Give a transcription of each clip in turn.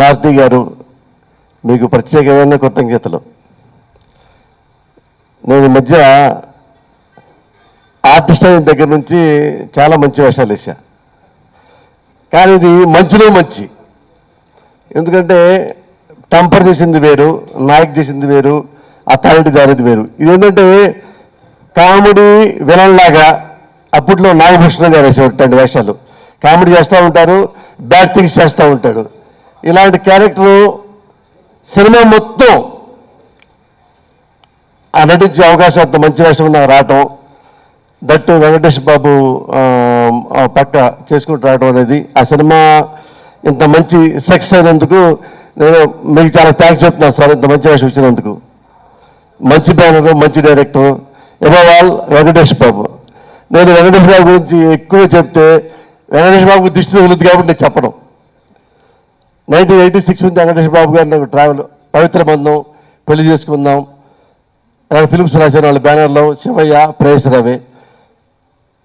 మారుతి గారు మీకు ప్రత్యేకమైన కృతజ్ఞతలు. నేను ఈ మధ్య ఆర్టిస్ట్ అయిన దగ్గర నుంచి చాలా మంచి వేషాలు వేసా కానీ ఇది మంచిలో మంచి. ఎందుకంటే టెంపర్ చేసింది వేరు నాయక్ చేసింది వేరు అథారిటీ దారిది వేరు. ఇది ఏంటంటే కామెడీ విలన్ లాగా అప్పట్లో నాగభూషణ గారు వేసేటువంటి వేషాలు. కామెడీ చేస్తూ ఉంటారు బ్యాడ్ థింగ్స్ చేస్తూ ఉంటాడు ఇలాంటి క్యారెక్టరు సినిమా మొత్తం ఆ నటించే అవకాశం అంత మంచి వేషం నాకు రావటం దట్టు వెంకటేష్ బాబు పక్క చేసుకుంటూ రావడం అనేది ఆ సినిమా ఇంత మంచి సక్సెస్ అయినందుకు నేను మీకు చాలా థ్యాంక్స్ చెప్తున్నాను సార్ ఇంత మంచి వేషం ఇచ్చినందుకు. మంచి బ్యానరు మంచి director above all Venkatesh Babu. నేను వెంకటేష్ బాబు గురించి ఎక్కువ చెప్తే వెంకటేష్ బాబు దిష్టి తగులుద్ది కాబట్టి నేను చెప్పడం నైన్టీన్ ఎయిటీ సిక్స్ నుంచి వెంకటేష్ బాబు గారు నాకు ట్రావెల్ పవిత్ర బంధం పెళ్ళి చేసుకుందాం. అలాగే ఫిలిమ్స్ రాసిన వాళ్ళ బ్యానర్లో శివయ్య ప్రేయస్ రవి.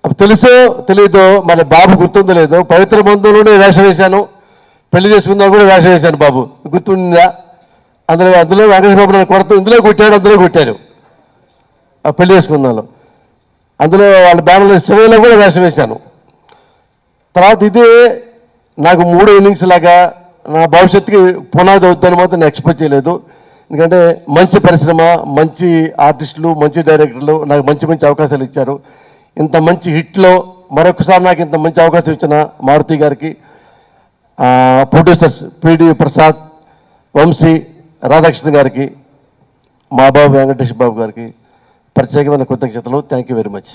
అప్పుడు తెలుసో తెలియదో మన బాబు గుర్తుందో లేదో పవిత్ర బంధంలోనే వేషం వేశాను. పెళ్ళి చేసుకుందాం కూడా వేషం వేశాను బాబు. గుర్తుందా? అందులో అందులో వెంకటేష్ బాబు నన్ను కొడుతూ ఇందులో కొట్టాడు అందులో కొట్టారు ఆ పెళ్ళి చేసుకుందాంలో. అందులో వాళ్ళ బ్యానర్లో శివయ్యలో కూడా వేషం వేశాను. తర్వాత ఇదే నాకు మూడో ఇన్నింగ్స్ లాగా నా భవిష్యత్తుకి పునాది అవుతుందని మాత్రం నేను ఎక్స్పెక్ట్ చేయలేదు. ఎందుకంటే మంచి పరిశ్రమ మంచి ఆర్టిస్టులు మంచి డైరెక్టర్లు నాకు మంచి మంచి అవకాశాలు ఇచ్చారు. ఇంత మంచి హిట్లో మరొకసారి నాకు ఇంత మంచి అవకాశం ఇచ్చిన మారుతి గారికి producers P D Prasad Vamsi Radhakrishna గారికి మా బాబు వెంకటేష్ బాబు గారికి ప్రత్యేకమైన కృతజ్ఞతలు. Thank you very much